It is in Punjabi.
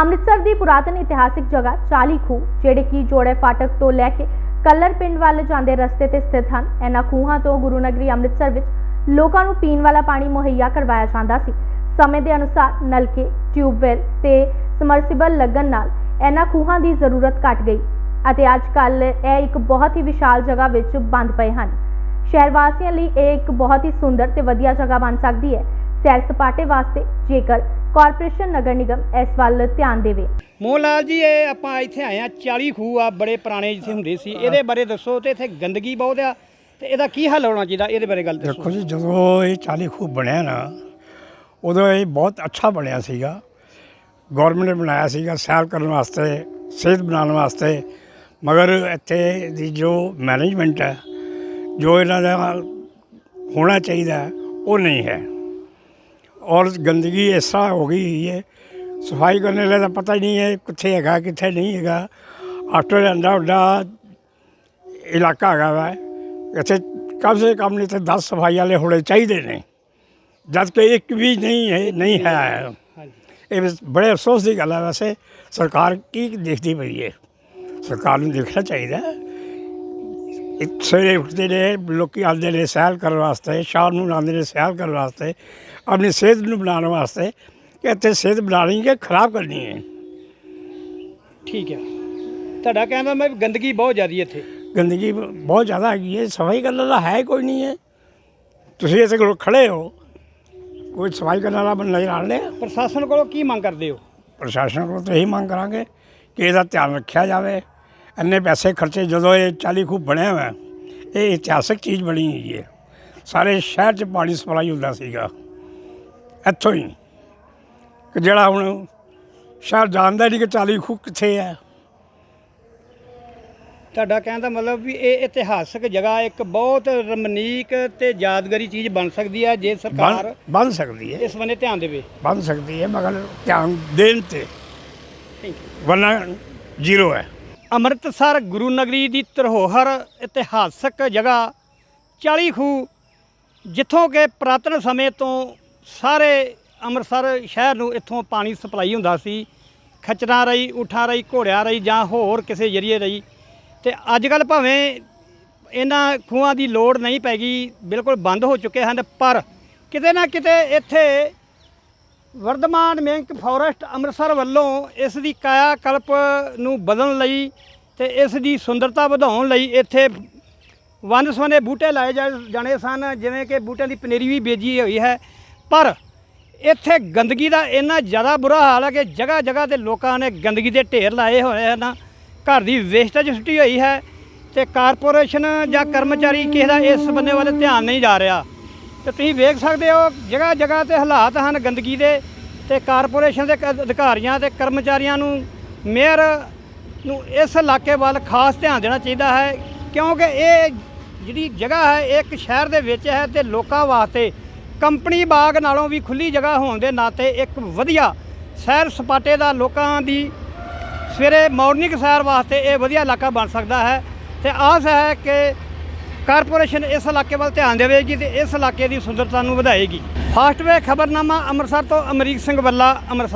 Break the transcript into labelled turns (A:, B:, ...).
A: ਅੰਮ੍ਰਿਤਸਰ ਦੀ ਪੁਰਾਤਨ ਇਤਿਹਾਸਿਕ ਜਗ੍ਹਾ 40 ਖੂਹ ਜਿਹੜੇ ਕਿ ਜੋੜੇ ਫਾਟਕ ਤੋਂ ਲੈ ਕੇ ਕੱਲਰ ਪਿੰਡ ਵੱਲ ਜਾਂਦੇ ਰਸਤੇ ਤੇ ਸਥਿਤ ਹਨ। ਇਹਨਾਂ ਖੂਹਾਂ ਤੋਂ ਗੁਰੂ ਨਗਰੀ ਅੰਮ੍ਰਿਤਸਰ ਵਿੱਚ ਲੋਕਾਂ ਨੂੰ ਪੀਣ ਵਾਲਾ ਪਾਣੀ ਮੁਹੱਈਆ ਕਰਵਾਇਆ ਜਾਂਦਾ ਸੀ। ਸਮੇਂ ਦੇ ਅਨੁਸਾਰ ਨਲਕੇ, ਟਿਊਬਵੈਲ ਤੇ ਸਮਰਸੀਬਲ ਲੱਗਣ ਨਾਲ ਇਹਨਾਂ ਖੂਹਾਂ ਦੀ ਜ਼ਰੂਰਤ ਘਟ ਗਈ ਅਤੇ ਅੱਜ ਕੱਲ ਇਹ ਇੱਕ ਬਹੁਤ ਹੀ ਵਿਸ਼ਾਲ ਜਗ੍ਹਾ ਵਿੱਚ ਬੰਦ ਪਏ ਹਨ। ਸ਼ਹਿਰ ਵਾਸੀਆਂ ਲਈ ਇਹ ਇੱਕ ਬਹੁਤ ਹੀ ਸੁੰਦਰ ਤੇ ਵਧੀਆ ਜਗ੍ਹਾ ਬਣ ਸਕਦੀ ਹੈ। ਸੈਰ ਸਪਾਟੇ ਵਾਸਤੇ ਜੇਕਰ ਕਾਰਪੋਰੇਸ਼ਨ ਨਗਰ ਨਿਗਮ ਇਸ ਵੱਲ ਧਿਆਨ ਦੇਵੇ।
B: ਮੋਹਨ ਲਾਲ ਜੀ ਇਹ ਆਪਾਂ ਇੱਥੇ ਆਏ ਆ 40 ਖੂਹ ਆ ਬੜੇ ਪੁਰਾਣੇ ਜਿੱਥੇ ਹੁੰਦੇ ਸੀ। ਇਹਦੇ ਬਾਰੇ ਦੱਸੋ ਤੇ ਇੱਥੇ ਗੰਦਗੀ ਬਹੁਤ ਆ। ਤੇ ਇਹਦਾ ਕੀ ਹੱਲ ਹੋਣਾ ਚਾਹੀਦਾ ਇਹਦੇ ਬਾਰੇ ਗੱਲ ਦੱਸੋ।
C: ਦੇਖੋ ਜੀ ਜਦੋਂ ਇਹ 40 ਖੂਬ ਬਣਿਆ ਨਾ ਉਦੋਂ ਇਹ ਬਹੁਤ ਅੱਛਾ ਬਣਿਆ ਸੀਗਾ। ਗਵਰਨਮੈਂਟ ਨੇ ਬਣਾਇਆ ਸੀਗਾ ਸੈਰ ਕਰਨ ਵਾਸਤੇ ਸਿਹਤ ਬਣਾਉਣ ਵਾਸਤੇ। ਮਗਰ ਇੱਥੇ ਦੀ ਜੋ ਮੈਨੇਜਮੈਂਟ ਹੈ ਜੋ ਇਹਨਾਂ ਦਾ ਹੋਣਾ ਚਾਹੀਦਾ ਉਹ ਨਹੀਂ ਹੈ। ਔਰ ਗੰਦਗੀ ਇਸ ਤਰ੍ਹਾਂ ਹੋ ਗਈ ਹੋਈ ਹੈ। ਸਫ਼ਾਈ ਕਰਨ ਵਾਲੇ ਦਾ ਪਤਾ ਹੀ ਨਹੀਂ ਹੈ ਕਿੱਥੇ ਹੈਗਾ, ਕਿੱਥੇ ਨਹੀਂ ਹੈਗਾ। ਆਟੋ ਅੰਡਾ ਵੱਡਾ ਇਲਾਕਾ ਹੈਗਾ ਵਾ। ਇੱਥੇ ਕਮ ਸੇ ਕਮ ਨਹੀਂ ਤੇ 10 ਸਫ਼ਾਈ ਵਾਲੇ ਹੋਣੇ ਚਾਹੀਦੇ ਨੇ। ਜਦ ਕਿ ਇੱਕ ਵੀ ਨਹੀਂ ਹੈ ਨਹੀਂ ਹੈ। ਇਹ ਬੜੇ ਅਫਸੋਸ ਦੀ ਗੱਲ ਹੈ ਵੈਸੇ। ਸਰਕਾਰ ਕੀ ਦੇਖਦੀ ਪਈ ਹੈ? ਸਰਕਾਰ ਨੂੰ ਦੇਖਣਾ ਚਾਹੀਦਾ। ਸਵੇਰੇ ਉੱਠਦੇ ਨੇ ਲੋਕੀ ਆਉਂਦੇ ਨੇ ਸੈਰ ਕਰਨ ਵਾਸਤੇ ਸ਼ਾਮ ਨੂੰ ਆਉਂਦੇ ਨੇ ਸੈਰ ਕਰਨ ਵਾਸਤੇ ਆਪਣੀ ਸਿਹਤ ਨੂੰ ਬਣਾਉਣ ਵਾਸਤੇ ਕਿ ਇੱਥੇ ਸਿਹਤ ਬਣਾਉਣੀ ਕਿ ਖਰਾਬ ਕਰਨੀ ਹੈ।
B: ਠੀਕ ਹੈ। ਤੁਹਾਡਾ ਕਹਿੰਦਾ ਮੈਂ ਗੰਦਗੀ ਬਹੁਤ ਜ਼ਿਆਦੀ ਇੱਥੇ।
C: ਗੰਦਗੀ ਬਹੁਤ ਜ਼ਿਆਦਾ ਹੈਗੀ ਹੈ ਸਫ਼ਾਈ ਕਰਨ ਵਾਲਾ ਹੈ ਕੋਈ ਨਹੀਂ ਹੈ। ਤੁਸੀਂ ਇੱਥੇ ਕੋਲ ਖੜੇ ਹੋ ਕੋਈ ਸਫ਼ਾਈ ਕਰਨ ਵਾਲਾ ਬੰਦਾ ਨਜ਼ਰ ਆ ਰਿਹਾ?
B: ਪ੍ਰਸ਼ਾਸਨ ਕੋਲੋਂ ਕੀ ਮੰਗ ਕਰਦੇ ਹੋ?
C: ਪ੍ਰਸ਼ਾਸਨ ਕੋਲ ਤਾਂ ਇਹੀ ਮੰਗ ਕਰਾਂਗੇ ਕਿ ਇਹਦਾ ਧਿਆਨ ਰੱਖਿਆ ਜਾਵੇ। ਇੰਨੇ ਪੈਸੇ ਖਰਚੇ ਜਦੋਂ ਇਹ 40 ਖੂਬ ਬਣਿਆ ਹੋਇਆ ਇਹ ਇਤਿਹਾਸਕ ਚੀਜ਼ ਬਣੀ ਹੋਈ ਹੈ। ਸਾਰੇ ਸ਼ਹਿਰ 'ਚ ਪਾਣੀ ਸਪਲਾਈ ਹੁੰਦਾ ਸੀਗਾ। ਇੱਥੋਂ ਹੀ। ਕਿ ਜਿਹੜਾ ਹੁਣ ਸ਼ਹਿਰ ਜਾਣਦਾ ਨਹੀਂ ਕਿ 40 ਖੂਹ ਕਿੱਥੇ ਹੈ।
B: ਤੁਹਾਡਾ ਕਹਿਣ ਦਾ ਮਤਲਬ ਵੀ ਇਹ ਇਤਿਹਾਸਕ ਜਗ੍ਹਾ ਇੱਕ ਬਹੁਤ ਰਮਣੀਕ ਤੇ ਯਾਦਗਾਰੀ ਚੀਜ਼ ਬਣ ਸਕਦੀ ਹੈ ਜੇ ਸਰਕਾਰ
C: ਬਣ ਸਕਦੀ ਹੈ।
B: ਇਸ ਬੰਨੇ ਧਿਆਨ ਦੇਵੇ।
C: ਬਣ ਸਕਦੀ ਹੈ ਮਗਰ ਧਿਆਨ ਦੇਣ ਤੇ।
B: ਥੈਂਕ ਯੂ
C: ਵਰਨਾ ਜ਼ੀਰੋ ਹੈ।
B: ਅੰਮ੍ਰਿਤਸਰ ਗੁਰੂ ਨਗਰੀ ਦੀ ਧਰੋਹਰ ਇਤਿਹਾਸਕ ਜਗ੍ਹਾ 40 ਖੂਹ, ਜਿੱਥੋਂ ਕਿ ਪ੍ਰਾਤਨ ਸਮੇਂ ਤੋਂ ਸਾਰੇ ਅੰਮ੍ਰਿਤਸਰ ਸ਼ਹਿਰ ਨੂੰ ਇੱਥੋਂ ਪਾਣੀ ਸਪਲਾਈ ਹੁੰਦਾ ਸੀ। ਖਚਰਾਂ ਰਹੀ ਉਠਾਂ ਰਹੀ, ਘੋੜਿਆਂ ਰਹੀ ਜਾਂ ਹੋਰ ਕਿਸੇ ਜਰੀਏ ਰਹੀ। ਤੇ ਅੱਜ ਕੱਲ ਭਾਵੇਂ ਇਹਨਾਂ ਖੂਹਾਂ ਦੀ ਲੋੜ ਨਹੀਂ ਪੈ ਗਈ, ਬਿਲਕੁਲ ਬੰਦ ਹੋ ਚੁੱਕੇ ਹਨ, ਪਰ ਕਿਤੇ ਨਾ ਕਿਤੇ ਇੱਥੇ ਵਰਧਮਾਨ ਮਿੰਕ ਫੋਰੈਸਟ ਅੰਮ੍ਰਿਤਸਰ ਵੱਲੋਂ ਇਸ ਦੀ ਕਾਇਆ ਕਲਪ ਨੂੰ ਬਦਲਣ ਲਈ ਤੇ ਇਸ ਦੀ ਸੁੰਦਰਤਾ ਵਧਾਉਣ ਲਈ ਇੱਥੇ ਵੰਨ ਸੁਵੰਨੇ ਬੂਟੇ ਲਾਏ ਜਾ- ਜਾਣੇ ਸਨ, ਜਿਵੇਂ ਕਿ ਬੂਟਿਆਂ ਦੀ ਪਨੀਰੀ ਵੀ ਬੀਜੀ ਹੋਈ ਹੈ। ਪਰ ਇੱਥੇ ਗੰਦਗੀ ਦਾ ਇੰਨਾ ਜ਼ਿਆਦਾ ਬੁਰਾ ਹਾਲ ਹੈ ਕਿ ਜਗ੍ਹਾ ਜਗ੍ਹਾ ਤੇ ਲੋਕਾਂ ਨੇ ਗੰਦਗੀ ਦੇ ਢੇਰ ਲਾਏ ਹੋਏ ਹਨ। ਘਰ ਦੀ ਵੇਸਟੇਜ ਸੁੱਟੀ ਹੋਈ ਹੈ ਤੇ ਕਾਰਪੋਰੇਸ਼ਨ ਜਾਂ ਕਰਮਚਾਰੀ ਕਿਸੇ ਦਾ ਇਸ ਬੰਨੇ ਵੱਲ ਧਿਆਨ ਨਹੀਂ ਜਾ ਰਿਹਾ। ਤੇ ਤੁਸੀਂ ਵੇਖ ਸਕਦੇ ਹੋ ਜਗ੍ਹਾ ਜਗ੍ਹਾ ਤੇ ਹਾਲਾਤ ਹਨ ਗੰਦਗੀ ਦੇ ਤੇ ਕਾਰਪੋਰੇਸ਼ਨ ਦੇ ਕ- ਅਧਿਕਾਰੀਆਂ ਤੇ ਕਰਮਚਾਰੀਆਂ ਨੂੰ ਮੇਅਰ ਨੂੰ ਇਸ ਇਲਾਕੇ ਵੱਲ ਖਾਸ ਧਿਆਨ ਦੇਣਾ ਚਾਹੀਦਾ ਹੈ, ਕਿਉਂਕਿ ਇਹ ਜਿਹੜੀ ਜਗ੍ਹਾ ਹੈ, ਇਹ ਇੱਕ ਸ਼ਹਿਰ ਦੇ ਵਿੱਚ ਹੈ ਤੇ ਲੋਕਾਂ ਵਾਸਤੇ ਕੰਪਨੀ ਬਾਗ ਨਾਲੋਂ ਵੀ ਖੁੱਲੀ ਜਗ੍ਹਾ ਹੋਣ ਦੇ ਨਾਤੇ ਇੱਕ ਵਧੀਆ ਸੈਰ ਸਪਾਟੇ ਦਾ ਲੋਕਾਂ ਦੀ ਸਵੇਰੇ ਮਾਰਨਿੰਗ ਸੈਰ ਵਾਸਤੇ ਇਹ ਵਧੀਆ ਇਲਾਕਾ ਬਣ ਸਕਦਾ ਹੈ। ਤੇ ਆਸ ਹੈ ਕਿ ਕਾਰਪੋਰੇਸ਼ਨ ਇਸ ਇਲਾਕੇ ਵੱਲ ਧਿਆਨ ਦੇਵੇਗੀ ਤੇ ਇਸ ਇਲਾਕੇ ਦੀ ਸੁੰਦਰਤਾ ਨੂੰ ਵਧਾਏਗੀ। ਫਾਸਟਵੇ ਖਬਰਨਾਮਾ ਅੰਮ੍ਰਿਤਸਰ ਤੋਂ ਅਮਰੀਕ ਸਿੰਘ ਵੱਲਾ, ਅੰਮ੍ਰਿਤਸਰ।